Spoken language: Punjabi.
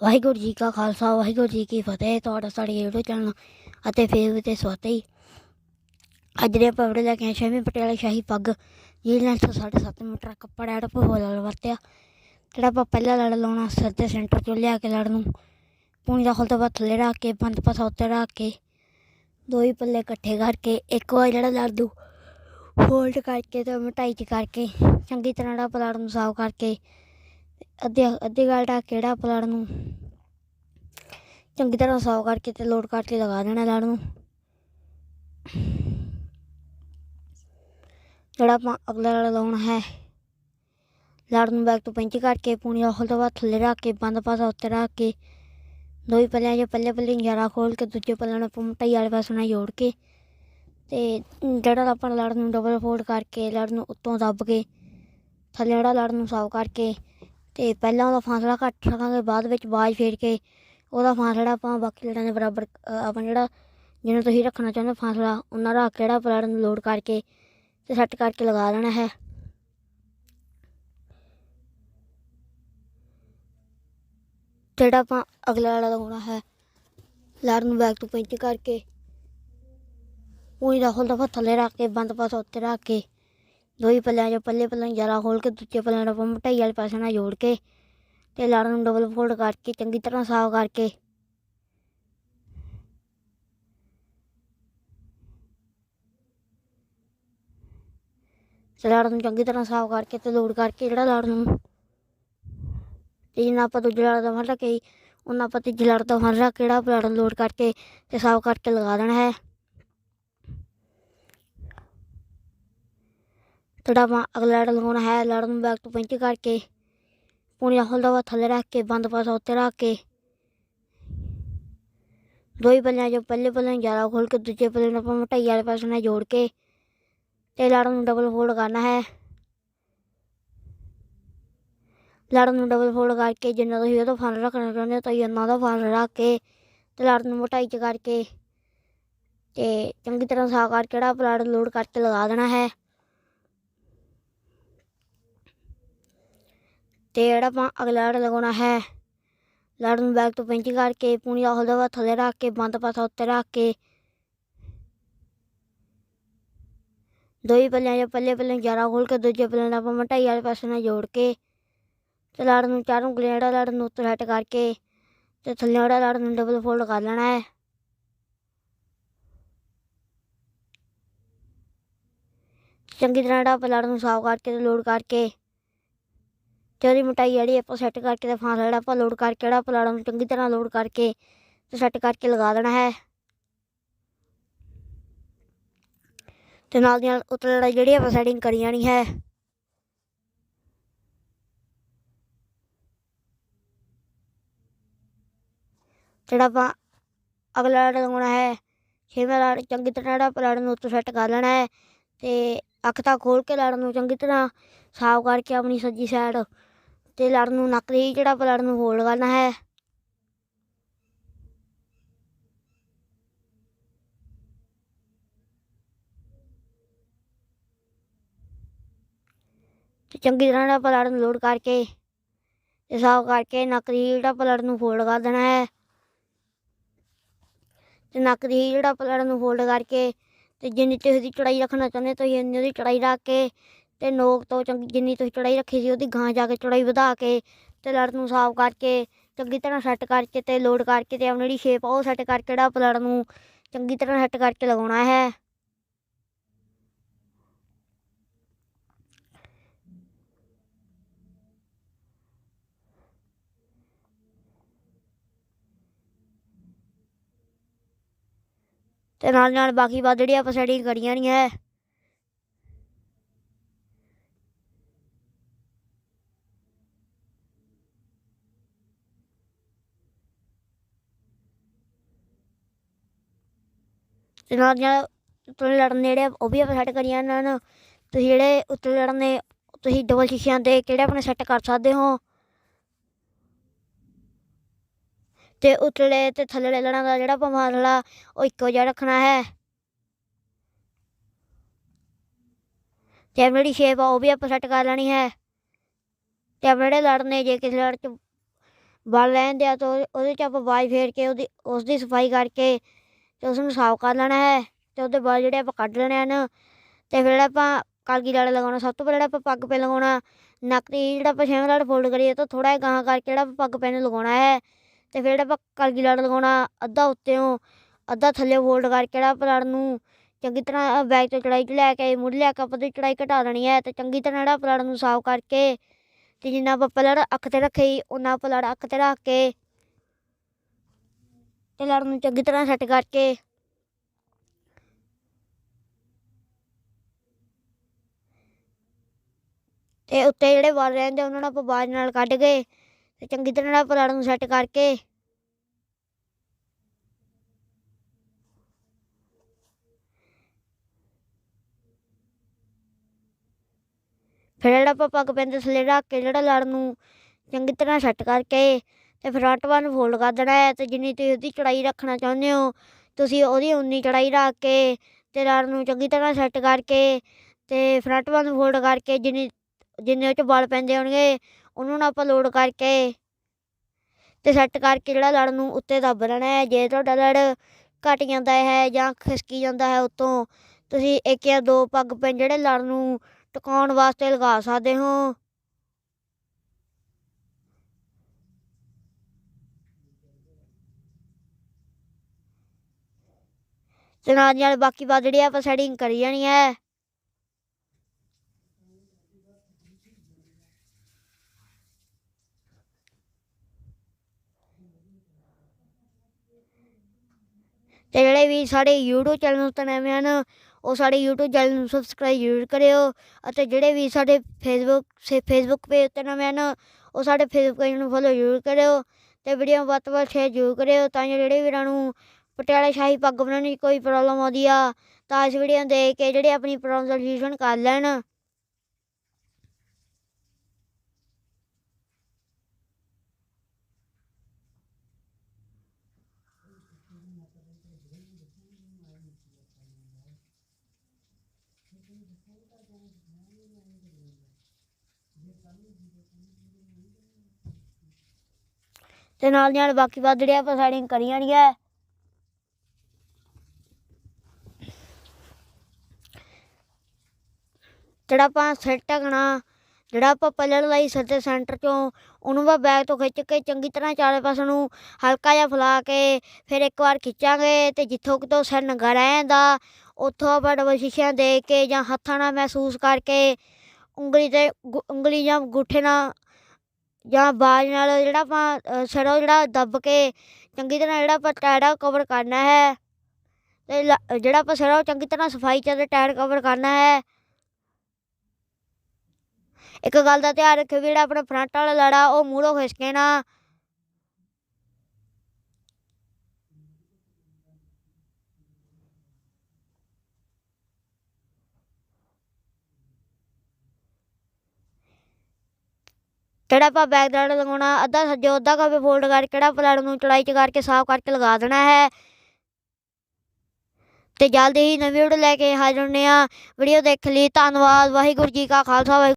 ਵਾਹਿਗੁਰੂ ਜੀ ਕਾ ਖਾਲਸਾ, ਵਾਹਿਗੁਰੂ ਜੀ ਕੀ ਫਤਿਹ। ਤੁਹਾਡਾ ਸਾਡੇ YouTube ਚੈਨਲ ਅਤੇ ਫੇਸਬੁੱਕ ਤੇ ਸਵਾਗਤ ਹੈ ਅੱਜ ਦੇ ਆਪਾਂ ਵੀਡੀਓ ਲੈ ਕੇ ਆਏ ਛੇਵੀਂ ਪਟਿਆਲਾ ਸ਼ਾਹੀ ਪੱਗ। ਜਿਹਦੀ ਲੈਂਥ 7.5 ਮੀਟਰ ਕੱਪੜਾ ਐਡ ਲੜ ਵਰਤਿਆ। ਜਿਹੜਾ ਆਪਾਂ ਪਹਿਲਾ ਲੜ ਲਾਉਣਾ, ਸਿਰ ਦੇ ਸੈਂਟਰ ਚੋਂ ਲਿਆ ਕੇ ਲੜ ਨੂੰ। ਪੂਣੀ ਦਾ ਖੁੱਲ ਤੋਂ ਬਾਅਦ ਥੱਲੇ ਰੱਖ ਕੇ ਬੰਦ ਪਾਸਾ ਉੱਤੇ ਰੱਖ ਕੇ, ਦੋ ਹੀ ਪੱਲੇ ਇਕੱਠੇ ਕਰਕੇ, ਇੱਕ ਵਾਰ ਜਿਹੜਾ ਲੜ ਦੂ ਫੋਲਡ ਕਰਕੇ ਤੇ ਮਟਾਈ ਚ ਕਰਕੇ, ਚੰਗੀ ਤਰ੍ਹਾਂ ਜਿਹੜਾ ਪਲਾੜ ਨੂੰ ਸਾਫ਼ ਕਰਕੇ ਅੱਧੇ ਅੱਧੇ ਗਲ ਢੱਕ ਕੇ ਜਿਹੜਾ ਪਲਾੜ ਨੂੰ। ਚੰਗੀ ਤਰ੍ਹਾਂ ਸਾਫ਼ ਕਰਕੇ ਤੇ ਲੋਡ ਕਰਕੇ ਲਗਾ ਦੇਣਾ ਲੜ ਨੂੰ। ਜਿਹੜਾ ਆਪਾਂ ਅਗਲਾ ਲੜ ਲਾਉਣਾ ਹੈ। ਲੜ ਨੂੰ ਬੈਕ ਤੋਂ ਪੈਂਚ ਕਰਕੇ ਪੂਣੀ ਦਾ ਤੋਂ ਬਾਅਦ ਥੱਲੇ ਰੱਖ ਕੇ, ਬੰਦ ਪਾਸਾ ਉੱਤੇ ਰੱਖ ਕੇ ਦੋ ਹੀ ਪੱਲਿਆਂ 'ਚ ਪੱਲੇ ਪੱਲੇ ਗਿਆਰਾ ਖੋਲ ਕੇ, ਦੂਜੇ ਪੱਲਿਆਂ ਨੂੰ ਆਪਾਂ ਮਟਾਈ ਵਾਲੇ ਪਾਸੇ ਨਾਲ ਜੋੜ ਕੇ ਤੇ ਜਿਹੜਾ ਆਪਾਂ ਲੜ ਨੂੰ ਡਬਲ ਫੋਲਡ ਕਰਕੇ ਲੜ ਨੂੰ ਉੱਤੋਂ ਦੱਬ ਕੇ, ਥੱਲੇ ਜਿਹੜਾ ਲੜ ਨੂੰ ਸਾਫ਼ ਕਰਕੇ ਤੇ ਪਹਿਲਾਂ ਉਹਦਾ ਫਾਸਲਾ ਘੱਟ ਰੱਖਾਂਗੇ ਬਾਅਦ ਵਿੱਚ ਬਾਜ ਫੇਰ ਕੇ ਉਹਦਾ ਫਾਸਲਾ ਆਪਾਂ ਬਾਕੀ ਲੜਾਂ ਦੇ ਬਰਾਬਰ ਆਪਾਂ ਜਿਹੜਾ ਜਿਹਨੂੰ ਤੁਸੀਂ ਰੱਖਣਾ ਚਾਹੁੰਦੇ ਫਾਸਲਾ, ਉਹਨਾਂ ਦਾ ਕਿਹੜਾ ਜਿਹੜਾ ਪਲਾੜ ਨੂੰ ਲੋਡ ਕਰਕੇ ਤੇ ਸੈੱਟ ਕਰਕੇ ਲਗਾ ਦੇਣਾ ਹੈ। ਜਿਹੜਾ ਆਪਾਂ ਅਗਲਾ ਵਾਲਾ ਲਗਾਉਣਾ ਹੈ ਲੜ ਨੂੰ ਬੈਕ ਤੋਂ ਪੈਂਚ ਕਰਕੇ, ਉਹੀ ਦਾ ਖੁੱਲਦਾ ਥੱਲੇ ਰੱਖ ਕੇ ਬੰਦ ਪਾਸ ਉੱਤੇ ਰੱਖ ਕੇ ਦੋ ਹੀ ਪੱਲਿਆਂ 'ਚ ਪੱਲੇ ਪੱਲੇ ਜਰਾ ਖੋਲ ਕੇ ਦੂਜੇ ਪੱਲਿਆਂ ਨੂੰ ਆਪਾਂ ਮਟਾਈ ਵਾਲੇ ਪਾਸੇ ਨਾਲ ਜੋੜ ਕੇ ਤੇ ਲੜ ਨੂੰ ਡਬਲ ਫੋਲਡ ਕਰਕੇ ਚੰਗੀ ਤਰ੍ਹਾਂ ਸਾਫ਼ ਕਰਕੇ। ਤੇ ਲੜ ਨੂੰ ਚੰਗੀ ਤਰ੍ਹਾਂ ਸਾਫ਼ ਕਰਕੇ ਤੇ ਲੋਡ ਕਰਕੇ ਜਿਹੜਾ ਲੜ ਨੂੰ ਤੇ ਜਿੰਨਾ ਆਪਾਂ ਦੂਜੇ ਲੜ ਦਾ ਫੜ ਰੱਖੇ ਸੀ, ਉਹਨਾਂ ਆਪਾਂ ਤੀਜੇ ਲੜ ਦਾ ਫੜ ਰੱਖ ਕੇ ਜਿਹੜਾ ਲੜ ਨੂੰ ਲੋਡ ਕਰਕੇ ਤੇ ਸਾਫ਼ ਕਰਕੇ ਲਗਾ ਦੇਣਾ ਹੈ। ਜਿਹੜਾ ਆਪਾਂ ਅਗਲਾ ਲੜ ਲਗਾਉਣਾ ਹੈ ਲੜ ਨੂੰ ਬੈਕ ਤੋਂ ਪੈਂਚ ਕਰਕੇ ਪੂਣੀ ਦਾ ਖੁੱਲਦਾ ਵਾ ਥੱਲੇ ਰੱਖ ਕੇ, ਬੰਦ ਪਾਸਾ ਉੱਤੇ ਰੱਖ ਕੇ। ਦੋ ਹੀ ਪੱਲਿਆਂ 'ਚੋਂ ਪਹਿਲੇ ਪੱਲੇ ਨੂੰ ਜ਼ਿਆਦਾ ਖੋਲ ਕੇ, ਦੂਜੇ ਪੱਲੇ ਨੂੰ ਆਪਾਂ ਮਟਾਈ ਵਾਲੇ ਪਾਸੇ ਨਾਲ ਜੋੜ ਕੇ, ਤੇ ਲੜ ਨੂੰ ਡਬਲ ਫੋਲਡ ਕਰਨਾ ਹੈ। ਲੜ ਨੂੰ ਡਬਲ ਫੋਲਡ ਕਰਕੇ, ਜਿੰਨਾ ਤੁਸੀਂ ਉਹਦਾ ਫਨ ਰੱਖਣਾ ਚਾਹੁੰਦੇ ਹੋ, ਤੁਸੀਂ ਉਹਨਾਂ ਦਾ ਫਨ ਰੱਖ ਕੇ, ਤੇ ਲੜ ਨੂੰ ਮੋਟਾਈ 'ਚ ਕਰਕੇ, ਤੇ ਚੰਗੀ ਤਰ੍ਹਾਂ ਸਾਫ਼ ਕਰਕੇ ਜਿਹੜਾ ਪਲਾਟ ਲੋਡ ਕਰਕੇ ਲਗਾ ਦੇਣਾ ਹੈ। ਤੇ ਜਿਹੜਾ ਆਪਾਂ ਅਗਲਾ ਲੜ ਲਗਾਉਣਾ ਹੈ, ਲੜ ਨੂੰ ਬੈਕ ਤੋਂ ਪੈਂਚ ਕਰਕੇ ਪੂਣੀ ਦਾ ਹਲਦਾ ਵਾ ਥੱਲੇ ਰੱਖ ਕੇ, ਬੰਦ ਪਾਸਾ ਉੱਤੇ ਰੱਖ ਕੇ। ਦੋ ਹੀ ਪੱਲਿਆਂ 'ਚ ਪੱਲੇ ਪੱਲੇ ਗਿਆਰਾਂ ਖੋਲ ਕੇ, ਦੂਜੇ ਪੱਲੇ ਨਾਲ ਆਪਾਂ ਮਟਾਈ ਵਾਲੇ ਪਾਸੇ ਨਾਲ ਜੋੜ ਕੇ ਤੇ ਲੜ ਨੂੰ ਚਾਰੋਂ ਗਲੇੜਾ ਜਿਹੜਾ ਲੜ ਨੂੰ ਉੱਤੇ ਸੈੱਟ ਕਰਕੇ ਤੇ ਥੱਲੇ ਜਿਹੜਾ ਲੜ ਨੂੰ ਡਬਲ ਫੋਲਡ ਕਰ ਲੈਣਾ ਹੈ। ਚੰਗੀ ਤਰ੍ਹਾਂ ਜਿਹੜਾ ਆਪਾਂ ਲੜ ਨੂੰ ਸਾਫ਼ ਕਰਕੇ ਤੇ ਲੋਡ ਕਰਕੇ ਚੋਰੀ ਮਟਾਈ ਜਿਹੜੀ ਆਪਾਂ ਸੈੱਟ ਕਰਕੇ ਤੇ ਫਾਂਸਲਾ ਜਿਹੜਾ ਆਪਾਂ ਲੋਡ ਕਰਕੇ, ਜਿਹੜਾ ਪਲਾੜਾਂ ਨੂੰ ਚੰਗੀ ਤਰ੍ਹਾਂ ਲੋਡ ਕਰਕੇ ਤੇ ਸੈੱਟ ਕਰਕੇ ਲਗਾ ਦੇਣਾ ਹੈ। ਤੇ ਨਾਲ ਦੀ ਨਾਲ ਉੱਤੇ ਲੜਾਈ ਜਿਹੜੀ ਆਪਾਂ ਸੈਟਿੰਗ ਕਰੀ ਜਾਣੀ ਹੈ। ਜਿਹੜਾ ਆਪਾਂ ਅਗਲਾ ਲੜ ਲਗਾਉਣਾ ਹੈ, ਛੇਵਾਂ ਲੜ ਚੰਗੀ ਤਰ੍ਹਾਂ ਜਿਹੜਾ ਪਲਾੜ ਨੂੰ ਉੱਤੋਂ ਸੈੱਟ ਕਰ ਲੈਣਾ ਹੈ ਤੇ ਅੱਖ ਤਾਂ ਖੋਲ ਕੇ ਲੜ ਨੂੰ ਚੰਗੀ ਤਰ੍ਹਾਂ ਸਾਫ਼ ਕਰਕੇ ਆਪਣੀ ਸੱਜੀ ਸਾਈਡ ਤੇ ਲੜ ਨੂੰ ਨੱਕ ਦੇ ਜਿਹੜਾ ਆਪਾਂ ਨੂੰ ਹੋਲ ਕਰਨਾ ਹੈ। ਤੇ ਚੰਗੀ ਤਰ੍ਹਾਂ ਜਿਹੜਾ ਆਪਾਂ ਨੂੰ ਲੋਡ ਕਰਕੇ ਤੇ ਸਾਫ਼ ਕਰਕੇ ਨੱਕ ਦੀ ਜਿਹੜਾ ਆਪਾਂ ਨੂੰ ਫੋਲਡ ਕਰ ਦੇਣਾ ਹੈ। ਤੇ ਨੱਕ ਦੀ ਜਿਹੜਾ ਆਪਾਂ ਨੂੰ ਫੋਲਡ ਕਰਕੇ ਤੇ ਜਿੰਨੀ ਤੁਸੀਂ ਦੀ ਚੜਾਈ ਰੱਖਣਾ ਚਾਹੁੰਦੇ ਤੁਸੀਂ ਇੰਨੀ ਉਹਦੀ ਚੜਾਈ ਰੱਖ ਕੇ ਤੇ ਨੋਕ ਤੋਂ ਚੰਗੀ ਜਿੰਨੀ ਤੁਸੀਂ ਚੜਾਈ ਰੱਖੀ ਸੀ, ਉਹਦੀ ਗਾਂ ਜਾ ਕੇ ਚੜਾਈ ਵਧਾ ਕੇ ਤੇ ਲੜ ਨੂੰ ਸਾਫ਼ ਕਰਕੇ, ਚੰਗੀ ਤਰ੍ਹਾਂ ਸੈੱਟ ਕਰਕੇ ਤੇ ਲੋਡ ਕਰਕੇ ਤੇ ਆਪਣੀ ਜਿਹੜੀ ਸ਼ੇਪ ਆ ਉਹ ਸੈੱਟ ਕਰਕੇ ਜਿਹੜਾ ਆਪਾਂ ਲੜ ਨੂੰ ਚੰਗੀ ਤਰ੍ਹਾਂ ਸੈੱਟ ਕਰਕੇ ਲਗਾਉਣਾ ਹੈ। ਤੇ ਨਾਲ ਨਾਲ ਬਾਕੀ ਬਾਤ ਜਿਹੜੀ ਆਪਾਂ ਸੈਟਿੰਗ ਕਰੀਆਂ ਨਹੀਂ ਹੈ। ਤੇ ਨਾਲ ਨਾਲ ਉੱਤਲੇ ਲੜਨ ਜਿਹੜੇ ਉਹ ਵੀ ਆਪਾਂ ਸੈੱਟ ਕਰੀਆਂ ਇਹਨਾਂ ਨੂੰ ਤੁਸੀਂ ਜਿਹੜੇ ਉੱਤਲੇ ਲੜਨ ਨੇ ਤੁਸੀਂ ਡਬਲ ਸ਼ੀਸ਼ਿਆਂ ਦੇ ਕਿਹੜੇ ਆਪਣੇ ਸੈੱਟ ਕਰ ਸਕਦੇ ਹੋ? ਤੇ ਉਤਲੇ ਤੇ ਥੱਲੇ ਲੜਾਂ ਦਾ ਜਿਹੜਾ ਆਪਾਂ ਫਾਸਲਾ ਉਹ ਇੱਕੋ ਜਿਹਾ ਰੱਖਣਾ ਹੈ। ਤੇ ਜਿਹੜੀ ਸ਼ੇਪ ਆ, ਉਹ ਵੀ ਆਪਾਂ ਸੈੱਟ ਕਰ ਲੈਣੀ ਹੈ। ਤੇ ਜਿਹੜੇ ਲੜਨੇ, ਜੇ ਕਿਸੇ ਲੜ ਚ ਵਲ ਲੈਂਦੇ ਆ ਤਾਂ ਉਹਦੇ 'ਚ ਆਪਾਂ ਬਾਜ ਫੇਰ ਕੇ, ਉਹਦੀ ਉਸ ਦੀ ਸਫ਼ਾਈ ਕਰਕੇ ਤੇ ਉਸ ਨੂੰ ਸਾਫ਼ ਕਰ ਲੈਣਾ ਹੈ ਤੇ ਉਹਦੇ ਬਾਅਦ ਜਿਹੜੇ ਆਪਾਂ ਕੱਢ ਲੈਣੇ ਹਨ ਤੇ ਫਿਰ ਜਿਹੜਾ ਆਪਾਂ ਕਾਲਗੀ ਲੜ ਲਗਾਉਣਾ, ਸਭ ਤੋਂ ਪਹਿਲਾਂ ਜਿਹੜਾ ਆਪਾਂ ਪੱਗ ਪੈ ਲਗਾਉਣਾ, ਨੱਕ ਦੀ ਜਿਹੜਾ ਆਪਾਂ ਛੇਵਾਂ ਲੜ ਫੋਲਡ ਕਰੀਏ ਤਾਂ ਥੋੜਾ ਜਿਹਾ ਗਾਹਾਂ ਕਰਕੇ ਜਿਹੜਾ ਆਪਾਂ ਪੱਗ ਨੂੰ ਲਗਾਉਣਾ ਹੈ, ਤੇ ਫਿਰ ਜਿਹੜਾ ਆਪਾਂ ਕਾਲਗੀ ਲੜ ਲਗਾਉਣਾ ਅੱਧਾ ਉੱਤੇੋਂ ਅੱਧਾ ਥੱਲੇ ਫੋਲਡ ਕਰਕੇ ਜਿਹੜਾ ਆਪਾਂ ਲੜ ਨੂੰ ਚੰਗੀ ਤਰ੍ਹਾਂ ਬੈਗ ਤੋਂ ਚੜਾਈ ਲੈ ਕੇ ਮੁੜ ਲਿਆ ਕੇ ਆਪਾਂ ਦੀ ਚੜਾਈ ਘਟਾ ਲੈਣੀ ਹੈ ਤੇ ਚੰਗੀ ਤਰ੍ਹਾਂ ਜਿਹੜਾ ਆਪਾਂ ਨੂੰ ਸਾਫ਼ ਕਰਕੇ ਤੇ ਜਿੰਨਾ ਆਪਾਂ ਪਹਿਲਾਂ ਅੱਖ ਤੇ ਰੱਖੇ ਉਹਨਾਂ ਪਲੜ ਅੱਖ ਤੇ ਰੱਖ ਕੇ ਤੇ ਲੜ ਨੂੰ ਚੰਗੀ ਤਰ੍ਹਾਂ ਸੈੱਟ ਕਰਕੇ। ਤੇ ਉੱਤੇ ਜਿਹੜੇ ਵਾਲ ਰਹਿੰਦੇ ਉਹਨਾਂ ਨੂੰ ਆਪਾਂ ਬਾਜ ਨਾਲ ਕੱਢ ਕੇ ਤੇ ਚੰਗੀ ਤਰ੍ਹਾਂ ਨਾਲ ਆਪਾਂ ਲੜ ਨੂੰ ਸੈੱਟ ਕਰਕੇ। ਫਿਰ ਜਿਹੜਾ ਆਪਾਂ ਪੱਗ ਪੈਂਦੇ ਥੱਲੇ ਰੱਖ ਕੇ, ਜਿਹੜਾ ਲੜ ਨੂੰ ਚੰਗੀ ਤਰ੍ਹਾਂ ਸੈੱਟ ਕਰਕੇ ਤੇ ਫਰੰਟ ਵੱਲ ਨੂੰ ਫੋਲਡ ਕਰ ਦੇਣਾ ਹੈ ਤੇ ਜਿੰਨੀ ਤੁਸੀਂ ਉਹਦੀ ਚੜਾਈ ਰੱਖਣਾ ਚਾਹੁੰਦੇ ਹੋ, ਤੁਸੀਂ ਉਹਦੀ ਉਨੀ ਚੜਾਈ ਰੱਖ ਕੇ ਤੇ ਲੜ ਨੂੰ ਚੰਗੀ ਤਰ੍ਹਾਂ ਸੈੱਟ ਕਰਕੇ ਤੇ ਫਰੰਟ ਵੱਲ ਨੂੰ ਫੋਲਡ ਕਰਕੇ ਜਿੰਨੀ, ਜਿੰਨੇ ਉਹ 'ਚ ਬਲ ਪੈਂਦੇ ਹੋਣਗੇ, ਉਹਨੂੰ ਨਾ ਆਪਾਂ ਲੋਡ ਕਰਕੇ ਤੇ ਸੈੱਟ ਕਰਕੇ ਜਿਹੜਾ ਲੜ ਨੂੰ ਉੱਤੇ ਦੱਬ ਲੈਣਾ ਹੈ, ਜੇ ਤੁਹਾਡਾ ਲੜ ਘਟ ਜਾਂਦਾ ਹੈ ਜਾਂ ਖਿਸਕੀ ਜਾਂਦਾ ਹੈ ਉਤੋਂ, ਤੁਸੀਂ ਇੱਕ ਜਾਂ ਦੋ ਪੱਗ ਪੈਨ ਜਿਹੜੇ ਲੜ ਨੂੰ ਟਿਕਾਉਣ ਵਾਸਤੇ ਲਗਾ ਸਕਦੇ ਹੋ। ਤੇ ਨਾਲ ਦੀ ਨਾਲ ਬਾਕੀ ਬਾਤ ਜਿਹੜੀ ਆ ਆਪਾਂ ਸੈਟਿੰਗ ਕਰੀ ਜਾਣੀ ਹੈ। ਤੇ ਜਿਹੜੇ ਵੀ ਸਾਡੇ YouTube ਚੈਨਲ ਉੱਤੇ ਨਵੇਂ ਹਨ, ਉਹ ਸਾਡੇ YouTube ਚੈਨਲ ਨੂੰ ਸਬਸਕ੍ਰਾਈਬ ਜ਼ਰੂਰ ਕਰਿਓ ਅਤੇ ਜਿਹੜੇ ਵੀ ਸਾਡੇ Facebook, ਸੇ Facebook ਪੇਜ ਉੱਤੇ ਨਵੇਂ ਹਨ, ਉਹ ਸਾਡੇ ਫੇਸਬੁੱਕ ਪੇਜ ਨੂੰ ਫੋਲੋ ਜ਼ਰੂਰ ਕਰਿਓ ਤੇ ਵੀਡੀਓ ਵੱਧ ਤੋਂ ਵੱਧ ਸ਼ੇਅਰ ਜ਼ਰੂਰ ਕਰਿਓ ਤਾਂ ਜੋ ਜਿਹੜੇ ਵੀਰਾਂ ਨੂੰ ਪਟਿਆਲਾ ਸ਼ਾਹੀ ਪੱਗ ਬਣਾਉਣ ਦੀ ਕੋਈ ਪ੍ਰੋਬਲਮ ਆਉਂਦੀ ਆ, ਤਾਂ ਇਸ ਵੀਡੀਓ ਨੂੰ ਦੇਖ ਕੇ ਜਿਹੜੇ ਆਪਣੀ ਪ੍ਰੋਬਲਮ ਦਾ ਸੋਲੂਸ਼ਨ ਕਰ ਲੈਣ। ਤੇ ਨਾਲ ਨਾਲ ਬਾਕੀ ਬਾਤ ਜਿਹੜੇ ਆਪਾਂ ਸਾਈਡਿੰਗ ਕਰੀ ਜਾਣੀ ਹੈ ਜਿਹੜਾ ਆਪਾਂ ਸਿਰ ਢਕਣਾ ਜਿਹੜਾ ਆਪਾਂ ਪੱਲੜ ਲਾਈ ਸਿਰ ਦੇ ਸੈਂਟਰ ਚੋਂ ਉਹਨੂੰ ਵਾ ਬੈਗ ਤੋਂ ਖਿੱਚ ਕੇ ਚੰਗੀ ਤਰ੍ਹਾਂ ਚਾਰੇ ਪਾਸੇ ਨੂੰ ਹਲਕਾ ਜਿਹਾ ਫੈਲਾ ਕੇ ਫਿਰ ਇੱਕ ਵਾਰ ਖਿੱਚਾਂਗੇ ਤੇ ਜਿੱਥੋਂ ਕਿਤੋਂ ਸਿਰ ਨੰਗਾ ਰਹਿ ਜਾਂਦਾ ਉੱਥੋਂ ਆਪਾਂ ਡਬਲ ਸ਼ੀਸ਼ਿਆਂ ਦੇ ਕੇ ਜਾਂ ਹੱਥਾਂ ਨਾਲ ਮਹਿਸੂਸ ਕਰਕੇ ਉਂਗਲੀ ਤੇ ਗੁ- ਉਂਗਲੀ ਜਾਂ ਅੰਗੂਠੇ ਨਾਲ ਜਾਂ ਬਾਜ ਨਾਲ ਜਿਹੜਾ ਆਪਾਂ ਅ, ਸਿਰੋਂ ਜਿਹੜਾ ਦੱਬ ਕੇ ਚੰਗੀ ਤਰ੍ਹਾਂ ਜਿਹੜਾ ਆਪਾਂ ਟੈੜਾ ਕਵਰ ਕਰਨਾ ਹੈ ਤੇ ਲ- ਜਿਹੜਾ ਆਪਾਂ ਸਿਰੋਂ ਚੰਗੀ ਤਰ੍ਹਾਂ ਸਫ਼ਾਈ ਚ ਤੇ ਟੈੜ ਕਵਰ ਕਰਨਾ ਹੈ। ਇੱਕ ਗੱਲ ਦਾ ਧਿਆਨ ਰੱਖਿਓ ਜਿਹੜਾ ਆਪਣਾ ਫਰੰਟ ਵਾਲਾ ਲੜਾ, ਉਹ ਮੂਹਰੋਂ ਖਿਸਕੇ ਨਾ। ਜਿਹੜਾ ਆਪਾਂ ਬੈਕ ਲਗਾਉਣਾ, ਅੱਧਾ ਸੱਜੇ ਅੱਧਾ ਕਾਵੇ ਫੋਲਡ ਕਰਕੇ ਜਿਹੜਾ ਪਲੜ ਨੂੰ ਚੜਾਈ ਚ ਕਰਕੇ ਸਾਫ਼ ਕਰਕੇ ਲਗਾ ਦੇਣਾ ਹੈ। ਤੇ ਜਲਦੀ ਹੀ ਨਵੀਂ ਵੀਡੀਓ ਲੈ ਕੇ ਹਾਜ਼ਰ ਹੁੰਦੇ ਆ ਵੀਡੀਓ ਦੇਖ ਲਈ, ਧੰਨਵਾਦ, ਵਾਹਿਗੁਰੂ ਜੀ ਕਾ ਖਾਲਸਾ ਵਾਹਿਗੁਰੂ